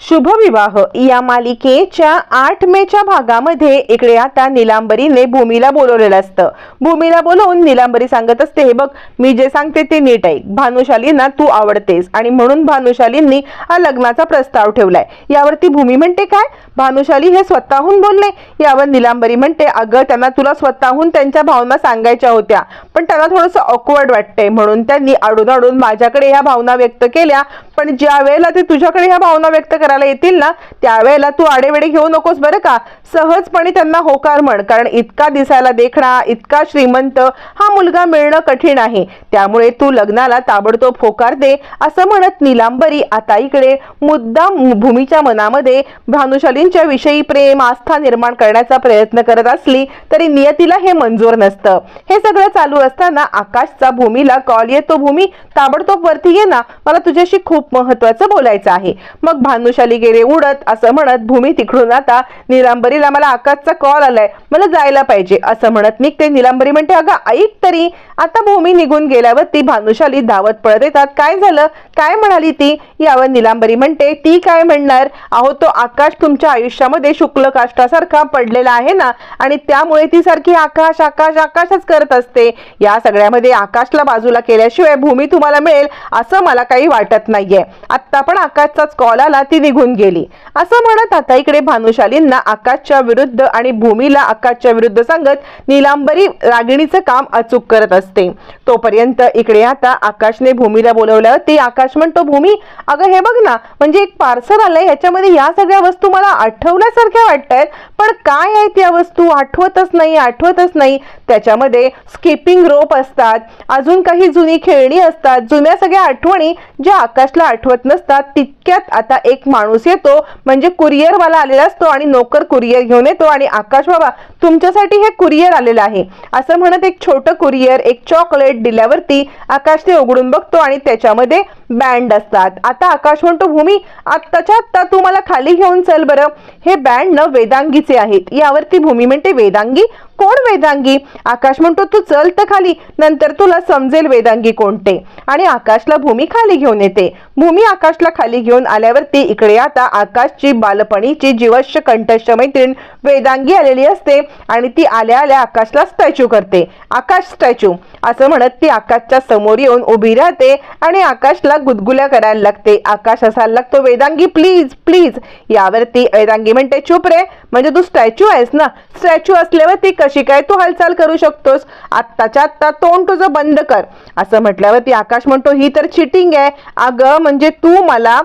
शुभविवाह. या मालिकेच्या आठ मेच्या भागामध्ये इकडे आता निलांबरीने भूमीला बोलवलेलं असतं. भूमीला बोलवून निलांबरी सांगत असते हे बघ मी जे सांगते ते नीट ऐक. भानुशालींना तू आवडतेस आणि म्हणून भानुशालींनी हा लग्नाचा प्रस्ताव ठेवलाय. यावरती भूमी म्हणते काय? भानुशाली हे स्वतःहून बोलले. यावर निलांबरी म्हणते अगं त्यांना तुला स्वतःहून त्यांच्या भावना सांगायच्या होत्या पण त्यांना थोडंसं ऑकवर्ड वाटतंय म्हणून त्यांनी अडून अडून माझ्याकडे ह्या भावना व्यक्त केल्या. पण ज्या वेळेला ते तुझ्याकडे ह्या भावना व्यक्त करायला येतील ना त्यावेळेला तू आडेवेडे घेऊ नकोस बरं का? सहजपणे त्यांना होकार म्हण कारण इतका दिसायला देखणा इतका श्रीमंत हा मुलगा मिळणं कठीण आहे. त्यामुळे तू लग्नाला ताबडतोब होकार दे असं म्हणत निलांबरी आता इकडे मुद्दाम भूमीच्या मनामध्ये भानुशालींच्या विषयी प्रेम आस्था निर्माण करण्याचा प्रयत्न करत असली तरी नियतीला हे मंजूर नसतं. हे सगळं चालू असताना आकाशचा भूमीला कॉल येतो भूमी ताबडतोब वरती ये ना मला तुझ्याशी खूप महत्वाचं बोलायचं आहे. मग भानुशाली गेले उडत असं म्हणत भूमी तिकडून आता निलांबरीला मला आकाशचा कॉल आलाय. मला जायला पाहिजे. असं म्हणत निघते. निलांबरी म्हणते अगं ऐक तरी. आता भूमी निघून गेल्यावरती भानुशाली धावत पळत येतात. काय झालं? काय म्हणाली ती? यावर निलांबरी म्हणते ती काय म्हणणार? अहो तो आकाश तुमच्या आयुष्यामध्ये शुक्ल काष्टासारखा पडलेला आहे ना? आणि त्यामुळे ती सारखी आकाश आकाश आकाशच करत असते. या सगळ्यामध्ये आकाशला बाजूला केल्याशिवाय भूमी तुम्हाला मिळेल असं मला काही वाटत नाहीये. आत्ता पण आकाशचाच कॉल आला. ती निघून गेली. असं म्हणत आता इकडे भानुशालींना आकाशच्या विरुद्ध आणि भूमीला आकाशच्या विरुद्ध सांगत निलांबरी रागिणीचं काम अचूक करत असते. तोपर्यंत इकडे आता आकाशने भूमीला बोलवलं. ते आकाश म्हणतो भूमी अगं हे बघ ना म्हणजे एक पार्सल आलंय. ह्याच्यामध्ये या सगळ्या वस्तू मला आठवण्यासारख्या वाटतायत पण काय आहेत या वस्तू? आठवतच नाही आठवतच नाही. त्याच्यामध्ये स्किपिंग रोप असतात. अजून काही जुनी खेळणी असतात. जुन्या सगळ्या आठवणी ज्या आकाशला आठवत नसतात तितक्यात आता एक माणूस येतो म्हणजे कुरिअर वाला आलेला असतो आणि नोकर कुरिअर घेऊन येतो आणि आकाश बाबा तुमच्यासाठी हे कुरिअर आलेलं आहे. असं म्हणत एक छोटं कुरिअर एक चॉकलेट दिल्यावरती आकाश ते उघडून बघतो आणि त्याच्यामध्ये बँड असतात. आता आकाश म्हणतो भूमी आत्ताच्या आत्ता तू मला खाली घेऊन चल बरं. हे बँड न वेदांगीचे आहेत. यावरती भूमी म्हणते वेदांगी? कोण वेदांगी? आकाश म्हणतो तू चल तर खाली नंतर तुला समजेल वेदांगी कोणते. आणि आकाशला भूमी खाली घेऊन येते. भूमी आकाशला खाली घेऊन आल्यावरती इकडे आता आकाशची बालपणीची जीवश्य कंठश्य मैत्रीण वेदांगी आलेली असते आणि ती आल्या आल्या आकाशला स्टॅच्यू करते. आकाश स्टॅच्यू असं म्हणत ती आकाशच्या समोर येऊन उभी राहते आणि आकाशला गुदगुल्या करायला लागते. आकाश असायला लागतो वेदांगी प्लीज प्लीज यावरती वेदांगी म्हणते चुप रे म्हणजे तू स्टॅच्यू आहेस ना? स्टॅच्यू असल्यावरती कशी काय तू हालचाल करू शकतोस? आत्ताच्या आत्ता तोंड तुझं बंद कर. असं म्हटल्यावरती आकाश म्हणतो ही तर चिटिंग आहे. अगं म्हणजे तू मला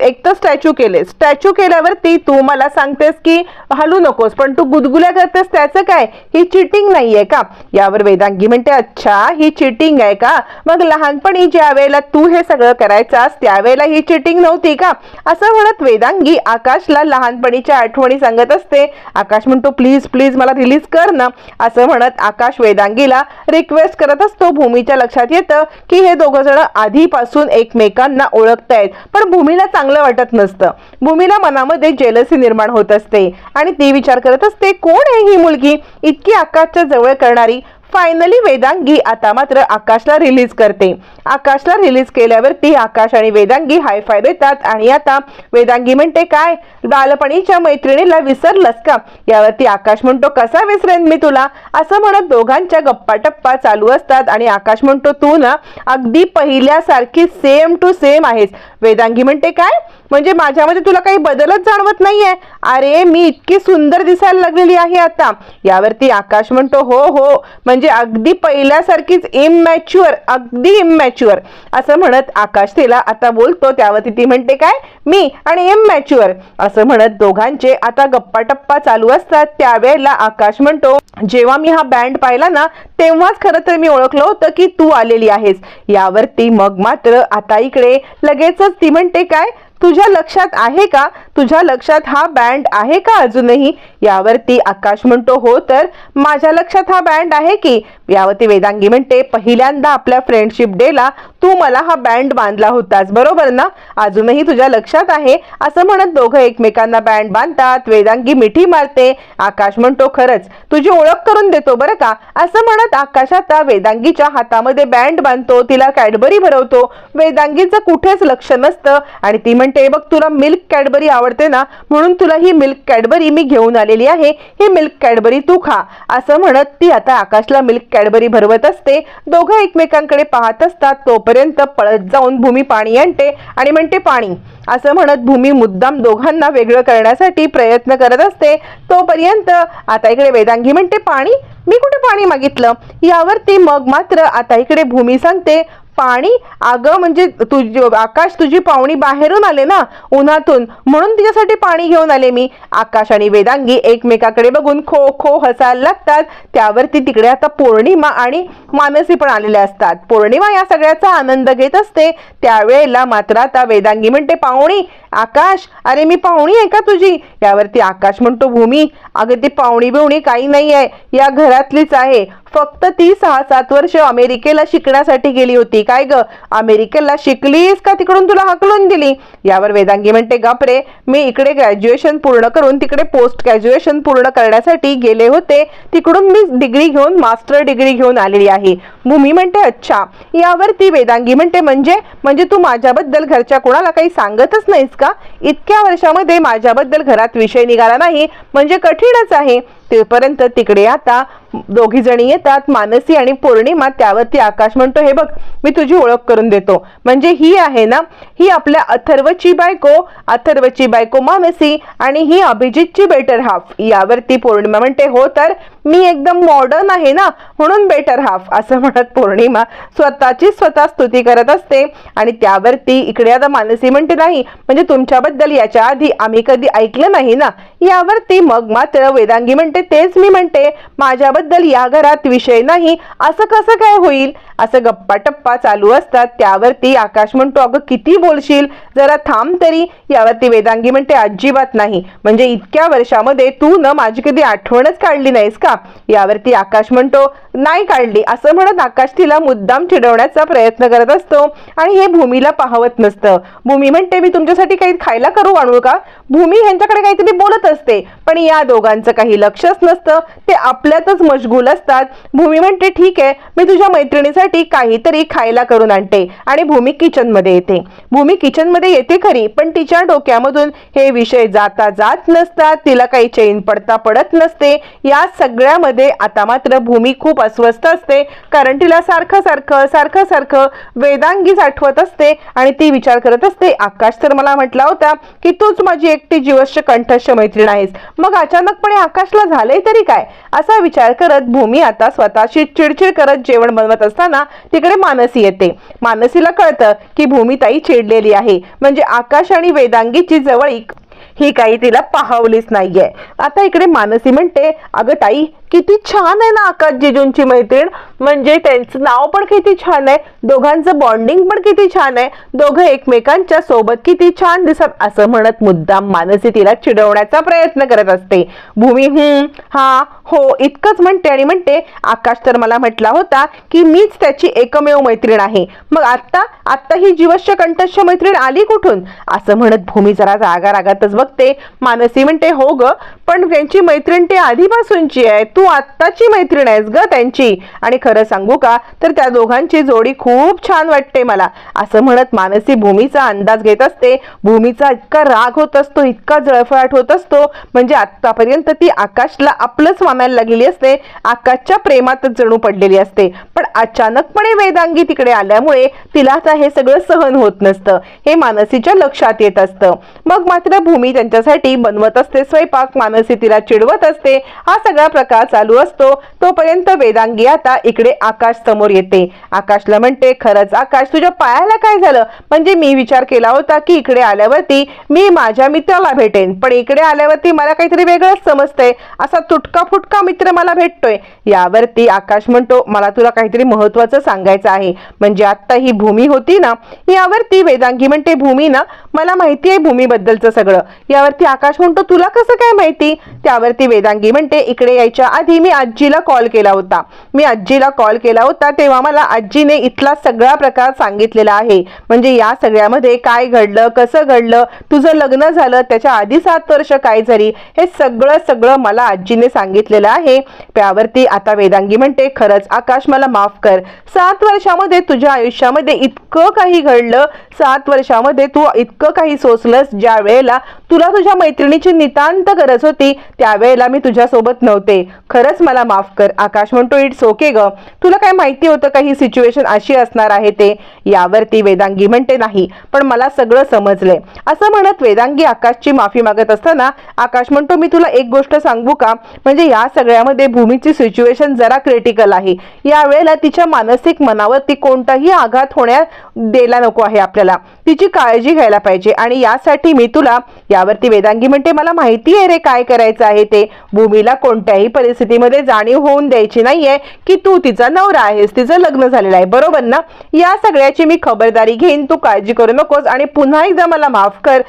एक तर स्टॅच्यू केले स्टॅच्यू केल्यावरती तू मला सांगतेस की हलू नकोस पण तू गुदगुल्या करतेस त्याचं काय? ही चिटिंग नाहीये का? यावर वेदांगी म्हणते अच्छा ही चिटिंग आहे का? मग लहानपणी ज्या वेळेला तू हे सगळं करायचास त्यावेळेला ही चिटिंग नव्हती का? असं म्हणत वेदांगी आकाशला लहानपणीच्या आठवणी सांगत असते. आकाश म्हणतो प्लीज प्लीज मला रिलीज कर ना. असं म्हणत आकाश वेदांगीला रिक्वेस्ट करत असतो. भूमीच्या लक्षात येतं की हे दोघं जण आधीपासून एकमेकांना ओळखतायत. पण भूमीला चांगलं वाटत नसतं. भूमीला मनामध्ये जेलसी निर्माण होत असते. आणि ती विचार करत असते कोण आहे ही मुलगी? इतकी आकाशच्या जवळ करणारी फायनली वेदांगी आता मात्र आकाशला रिलीज करते. आकाशला रिलीज केल्यावरती आकाश आणि वेदांगी हायफाय देतात. आणि आता वेदांगी म्हणते काय? बालपणीच्या मैत्रिणीला विसरलंस का? यावरती आकाश म्हणतो कसा विसरेन मी तुला? असं म्हणत दोघांच्या गप्पा टप्पा चालू असतात. आणि आकाश म्हणतो तू ना अगदी पहिल्यासारखी सेम टू सेम आहेस. वेदांगी म्हणते काय? म्हणजे माझ्यामध्ये तुला काही बदलच जाणवत नाहीये? अरे मी इतकी सुंदर दिसायला लागलेली आहे आता. यावरती आकाश म्हणतो हो हो. म्हणजे अगदी पहिल्यासारखीच इमॅच्युअर अगदी इमॅच्युअर असं म्हणत आकाश तिला आता बोलतो त्यावरती ती म्हणते काय? मी आणि इमॅच्युअर असं म्हणत दोघांचे आता गप्पा टप्पा चालू असतात. त्यावेळेला आकाश म्हणतो जेव्हा मी हा बँड पाहिला ना तेव्हाच खरं तर मी ओळखलं होतं की तू आलेली आहेस. यावरती मग मात्र आता इकडे लगेचच ती म्हणते काय? तुझ्या लक्षात आहे का? तुझ्या लक्षात हा बँड आहे का अजूनही? यावरती आकाश म्हणतो हो तर माझ्या लक्षात हा बँड आहे की? यावरती वेदांगी म्हणते पहिल्यांदा आपल्या फ्रेंडशिप डेला तू मला हा बँड बांधला होतास बरोबर ना? अजूनही तुझ्या लक्षात आहे? असं म्हणत दोघं एकमेकांना बँड बांधतात. वेदांगी मिठी मारते. आकाश म्हणतो खरंच तुझी ओळख करून देतो बरं का? असं म्हणत आकाश आता वेदांगीच्या हातामध्ये बँड बांधतो. तिला कॅडबरी भरवतो. वेदांगीचं कुठेच लक्ष नसतं आणि ती म्हणते म्हणते बघ तुला मिल्क कॅडबरी आवडते ना म्हणून तुला ही मिल्क कॅडबरी मी घेऊन आलेली आहे. ही मिल्क कॅडबरी तू खा. असं म्हणत ती आता आकाशला मिल्क कॅडबरी भरवत असते. दोघं एकमेकांकडे पाहत असतात. तोपर्यंत पळत जाऊन भूमी पाणी आणते आणि म्हणते पाणी. असं म्हणत भूमी मुद्दाम दोघांना वेगळं करण्यासाठी प्रयत्न करत असते. तोपर्यंत आता इकडे वेदांगी म्हणते पाणी? मी कुठे पाणी मागितलं? यावरती मग मात्र आता इकडे भूमी सांगते पाणी अगं म्हणजे तुझी आकाश तुझी पाहुणी बाहेरून आले ना उन्हातून. म्हणून तिच्यासाठी पाणी घेऊन आले मी. आकाश आणि वेदांगी एकमेकाकडे बघून खो खो हसायला लागतात. त्यावरती तिकडे आता पौर्णिमा आणि मानसी पण आलेल्या असतात. पौर्णिमा या सगळ्याचा आनंद घेत असते. त्यावेळेला मात्र आता वेदांगी म्हणते पाहुणी आकाश अरे मी पाहुणी आहे का तुझी? यावरती आकाश म्हणतो भूमी अगं ती पाहुणी बिवणी काही नाही आहे. या घरातलीच आहे. फक्त ती सहा सात वर्ष अमेरिकेला शिकण्यासाठी गेली होती. काय ग? अमेरिकेला शिकलीस का तिकडून तुला हकलून दिली? यावर वेदांगी म्हणते गपरे मी इकडे ग्रॅज्युएशन पूर्ण करून तिकडे पोस्ट ग्रॅज्युएशन पूर्ण करण्यासाठी गेले होते. तिकडून मी डिग्री घेऊन मास्टर डिग्री घेऊन आलेली आहे. भूमी म्हणते अच्छा. यावर ती वेदांगी म्हणते म्हणजे म्हणजे तू माझ्याबद्दल घरच्या कोणाला काही सांगतच नाहीस का? इतक्या वर्षामध्ये माझ्याबद्दल घरात विषय निघाला नाही. म्हणजे कठीणच आहे. तेपर्यंत तिकडे आता दोघी जणी येतात मानसी आणि पौर्णिमा त्यावरती आकाश म्हणतो हे बघ मी तुझी ओळख करून देतो. म्हणजे ही आहे ना ही आपल्या अथर्वची बायको अथर्वची बायको मानसी आणि ही अभिजितची बेटर हाफ यावरती पौर्णिमा म्हणते हो तर मी एकदम मॉडर्न आहे ना म्हणून बेटर हाफ असं म्हणत पौर्णिमा स्वतःची स्वतः स्तुती करत असते. आणि त्यावरती इकडे आता मानसी म्हणते नाही म्हणजे तुमच्याबद्दल याच्या आधी आम्ही कधी ऐकलं नाही ना. यावरती मग मात्र वेदांगी म्हणते तेच मी म्हणते माझ्याबद्दल या घरात विषय नाही असं कसं काय होईल? असं गप्पा टप्पा चालू असतात. त्यावरती आकाश म्हणतो अगं किती बोलशील? जरा थांब तरी. यावरती वेदांगी म्हणते अजिबात नाही. म्हणजे इतक्या वर्षामध्ये तू न माझी कधी आठवणच काढली नाहीस का? यावरती आकाश म्हणतो नाही काढली. असं म्हणत आकाश तिला मुद्दाम चिडवण्याचा प्रयत्न करत असतो. आणि हे भूमीला पाहवत नसतं. भूमी म्हणते मी तुमच्यासाठी काही खायला करू आणू का? भूमी ह्यांच्याकडे काहीतरी बोलत असते. पण या दोघांचं काही लक्षच नसतं. ते आपल्यातच मशगूल असतात. भूमी म्हणते ठीक आहे. मी तुझ्या मैत्रिणीसाठी काहीतरी खायला करून आणते आणि भूमी किचनमध्ये येते. भूमी किचनमध्ये येते खरी पण तिच्या डोक्यामधून हे विषय जाता जात नसतात तिला काही चैन पडता पडत नसते. या सगळ्यामध्ये आता मात्र भूमी खूप अस्वस्थ असते कारण तिला सारखं सारखं सारखं सारखं वेदांगीच आठवत असते आणि ती विचार करत असते आकाश तर मला म्हटला होता की तूच माझी एकटी जीवश्य कंठस्य मैत्रीण आहेस. मग अचानकपणे आकाशला झालंय तरी काय? असा विचार करत भूमी आता स्वतःशी चिडचिड करत जेवण बनवत असताना तिकडे मानसी येते. मानसीला कळतं की भूमिताई चिडलेली आहे. म्हणजे आकाश आणि वेदांगीची जवळीक ही काही तिला पाहवलीच नाहीये. आता इकडे मानसी म्हणते अगं ताई किती छान आहे ना आकाश जिजूंची मैत्रीण. म्हणजे त्यांचं नाव पण किती छान आहे दोघांचं बॉन्डिंग पण किती छान आहे. दोघं एकमेकांच्या सोबत किती छान दिसत. असं म्हणत मुद्दाम मानसी तिला चिडवण्याचा प्रयत्न करत असते. भूमी हम्म हा हो इतकंच म्हणते आणि म्हणते आकाश तर मला म्हटला होता की मीच त्याची एकमेव मैत्रीण आहे. मग आत्ता आत्ता ही जीवश्य कंठस्य मैत्रीण आली कुठून? असं म्हणत भूमी जरा रागा रागातच बघते. मानसी म्हणते हो ग पण त्यांची मैत्रीण ती आधीपासूनची आहे. तू आत्ताची मैत्रीण आहेस ग त्यांची. आणि खरं सांगू का तर त्या दोघांची जोडी खूप छान वाटते मला. असं म्हणत मानसी भूमीचा अंदाज घेत असते. भूमीचा इतका राग होत असतो इतका जळफळाट होत असतो. म्हणजे आतापर्यंत ती आकाशला आपलंच मानायला लागलेली असते. आकाशच्या प्रेमातच जणू पडलेली असते. पण अचानकपणे वेदांगी तिकडे आल्यामुळे तिला आता हे सगळं सहन होत नसतं. हे मानसीच्या लक्षात येत असतं. मग मात्र भूमी त्यांच्यासाठी बनवत असते स्वयंपाक मानसी तिला चिडवत असते. हा सगळा प्रकार चालू असतो. तोपर्यंत वेदांगी आता इकडे आकाश समोर येते. आकाशला म्हणते खरंच आकाश तुझ्या पायाला काय झालं? म्हणजे मी विचार केला होता की इकडे आल्यावरती मी माझ्या मित्राला भेटेन. पण इकडे आल्यावरती मला काहीतरी वेगळंच समजतंय. असा तुटका फुटका मित्र मला भेटतोय. यावरती आकाश म्हणतो मला तुला काहीतरी महत्वाचं सांगायचं आहे. म्हणजे आता ही भूमी होती ना? यावरती वेदांगी म्हणते भूमी ना? मला माहिती आहे भूमीबद्दलचं सगळं. यावरती आकाश म्हणतो तुला कसं काय माहिती? त्यावरती वेदांगी म्हणते इकडे यायच्या आधी मी आजीला कॉल केला होता. मी आजीला कॉल केला होता तेव्हा मला आजीने इथला सगळा प्रकार सांगितलेला आहे. म्हणजे या सगळ्यामध्ये काय घडलं कसं घडलं तुझं लग्न झालं त्याच्या आधी सात वर्ष काय झाली हे सगळं सगळं मला आजीने सांगितलेलं आहे. त्यावरती आता वेदांगी म्हणते खरंच आकाश मला माफ कर. सात वर्षामध्ये तुझ्या आयुष्यामध्ये इतकं काही घडलं सात वर्षामध्ये तू इतकं काही सोसलंस ज्या वेळेला तुला तुझ्या मैत्रिणीची नितांत गरज होती त्यावेळेला मी तुझ्यासोबत नव्हते. खरंच मला माफ कर आकाश म्हणतो इट्स ओके ग. तुला काय माहिती होतं का ही सिच्युएशन अशी असणार आहे ते? यावरती वेदांगी म्हणते नाही पण मला सगळं समजलंय. असं म्हणत वेदांगी आकाशची माफी मागत असताना आकाश म्हणतो मी तुला एक गोष्ट सांगू का? म्हणजे या सगळ्यामध्ये भूमीची सिच्युएशन जरा क्रिटिकल आहे. या वेळेला तिच्या मानसिक मनावर ती कोणताही आघात होण्या द्यायला नको आहे आपल्याला. तिची काळजी घ्यायला पाहिजे आणि यासाठी मी तुला या यावरती वेदांगी म्हणते मला माहिती आहे रे काय करायचं आहे ते. भूमीला कोणत्याही परिस्थितीमध्ये जाणीव होऊन द्यायची नाहीये की तू तिचा नवरा आहेस तिचं लग्न झालेलं आहे. बरोबर ना? या सगळ्याची मी खबरदारी घेईन तू काळजी करू नकोस आणि पुन्हा एकदा मला माफ कर.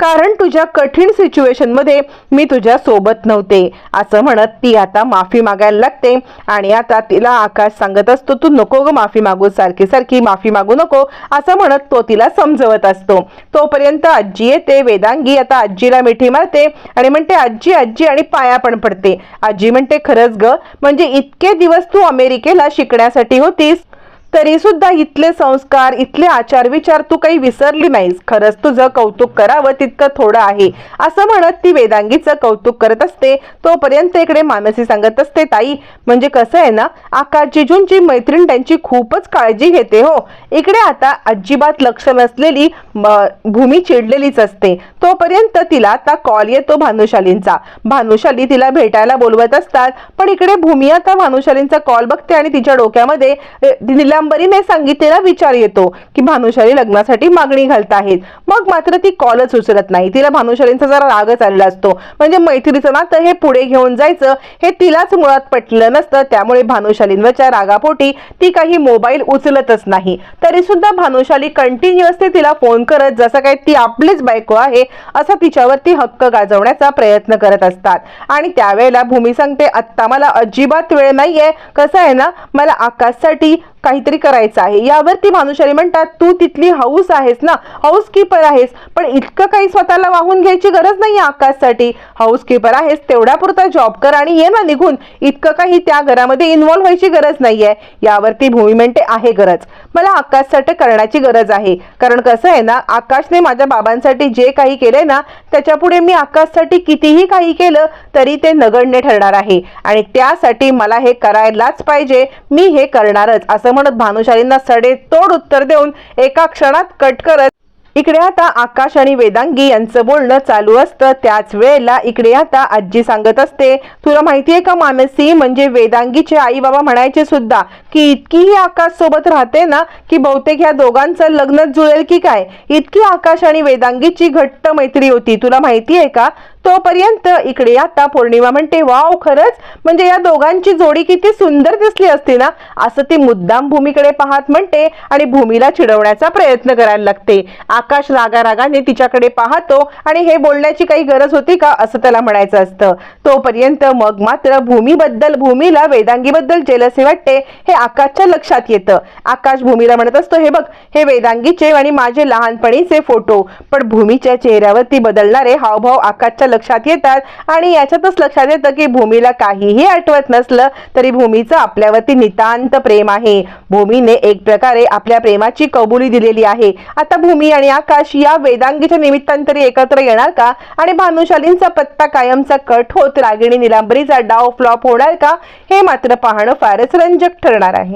कारण तुझ्या कठीण सिच्युएशनमध्ये मी तुझ्या सोबत नव्हते. असं म्हणत ती आता माफी मागायला लागते आणि आता तिला आकाश सांगत असतो तू नको ग माफी मागू सारखी सारखी माफी मागू नको. असं म्हणत तो तिला समजवत असतो. तोपर्यंत आजी येते वेदांगी आता आजीला मिठी मारते आणि म्हणते आजी आजी आणि पाया पण पडते. आजी म्हणते खरंच ग म्हणजे इतके दिवस तू अमेरिकेला शिकण्यासाठी होतीस? तरी सुद्धा इथले संस्कार इथले आचार विचार तू काही विसरली नाहीस. खरंच तुझं कौतुक करावं तितकं थोडं आहे. असं म्हणत ती वेदांगीचं कौतुक करत असते. तोपर्यंत इकडे मानसी सांगत असते ताई म्हणजे कसं आहे ना आकाश जिजूंची मैत्रीण त्यांची खूपच काळजी घेते हो. इकडे आता अजिबात लक्ष नसलेली म, भूमी चिडलेलीच असते. तोपर्यंत तिला आता कॉल येतो भानुशालींचा. भानुशाली तिला भेटायला बोलवत असतात. पण इकडे भूमी आता भानुशालींचा कॉल बघते आणि तिच्या डोक्यामध्ये तिला कादंबरीने सांगितलेला विचार येतो की भानुशाली लग्नासाठी मागणी घालत आहेत. मग मात्र ती कॉलच उचलत नाही. तिला भानुशालींचा जरा रागच आलेला असतो. म्हणजे मैत्रीचं नातं हे पुढे घेऊन जायचं हे तिलाच मुळात पटलं नसतं. त्यामुळे भानुशालींवरच्या रागापोटी ती काही मोबाईल उचलतच नाही. तरी सुद्धा भानुशाली कंटिन्युअसली तिला फोन करत जसं काय ती आपलीच बायको आहे असं तिच्यावरती हक्क गाजवण्याचा प्रयत्न करत असतात. आणि त्यावेळेला भूमी सांगते आत्ता मला अजिबात वेळ नाहीये. कसं आहे ना मला आकाशसाठी काहीतरी करायचं आहे. यावरती भानुशाली म्हणतात तू तिथली हाऊस आहेस ना हाऊस कीपर आहेस पण इतकं काही स्वतःला वाहून घ्यायची गरज नाही आकाशसाठी. हाऊस कीपर आहेस तेवढ्या पुरता जॉब कर आणि ये ना निघून. इतकं काही त्या घरामध्ये इन्व्हॉल्व व्हायची गरज नाहीये. यावरती भूमी म्हणते आहे गरज. मला आकाशसाठी करण्याची गरज आहे. कारण कसं आहे ना आकाशने माझ्या बाबांसाठी जे काही केलंय ना त्याच्या पुढे मी आकाशसाठी कितीही काही केलं तरी ते नगण्य ठरणार आहे. आणि त्यासाठी मला हे करायलाच पाहिजे. मी हे करणारच असं म्हणत भानुशालींना सडेतोड उत्तर देऊन एका क्षणात कट करत इकडे आता आकाश आणि वेदांगी यांचं बोलणं चालू असतं. त्याच वेळेला इकडे आता आजी सांगत असते तुला माहितीये का मानसी? म्हणजे वेदांगीचे आई बाबा म्हणायचे सुद्धा की इतकीही आकाश सोबत राहते ना की बहुतेक ह्या दोघांचं लग्नच जुळेल की काय? इतकी आकाश आणि वेदांगीची घट्ट मैत्री होती. तुला माहितीये का? तोपर्यंत इकडे आता पौर्णिमा म्हणते वाव खरंच? म्हणजे या दोघांची जोडी किती सुंदर दिसली असती ना? असं ती मुद्दाम भूमीकडे पाहत म्हणते आणि भूमीला चिडवण्याचा प्रयत्न करायला लागते. आकाश रागारागाने तिच्याकडे पाहतो आणि हे बोलण्याची काही गरज होती का असं त्याला म्हणायचं असतं. तोपर्यंत मग मात्र भूमीबद्दल भूमीला वेदांगीबद्दल जेलसी वाटते हे आकाशच्या लक्षात येतं. आकाश भूमीला म्हणत असतो हे बघ हे वेदांगीचे आणि माझे लहानपणीचे फोटो. पण भूमीच्या चेहऱ्यावरती बदलणारे हावभाव आकाशच्या लक्षात येतात आणि याच्यातच लक्षात येतं की भूमीला काहीही आठवत नसलं तरी भूमीचं आपल्यावरती नितांत प्रेम आहे. भूमीने एक प्रकारे आपल्या प्रेमाची कबुली दिलेली आहे. आता भूमी आणि आकाश या वेदांगीच्या निमित्तांतरी एकत्र येणार का? आणि भानुशालींचा पत्ता कायमचा कट होत रागिणी निलांबरीचा डाव फ्लॉप होणार का? हे मात्र पाहणं फारच रंजक ठरणार आहे.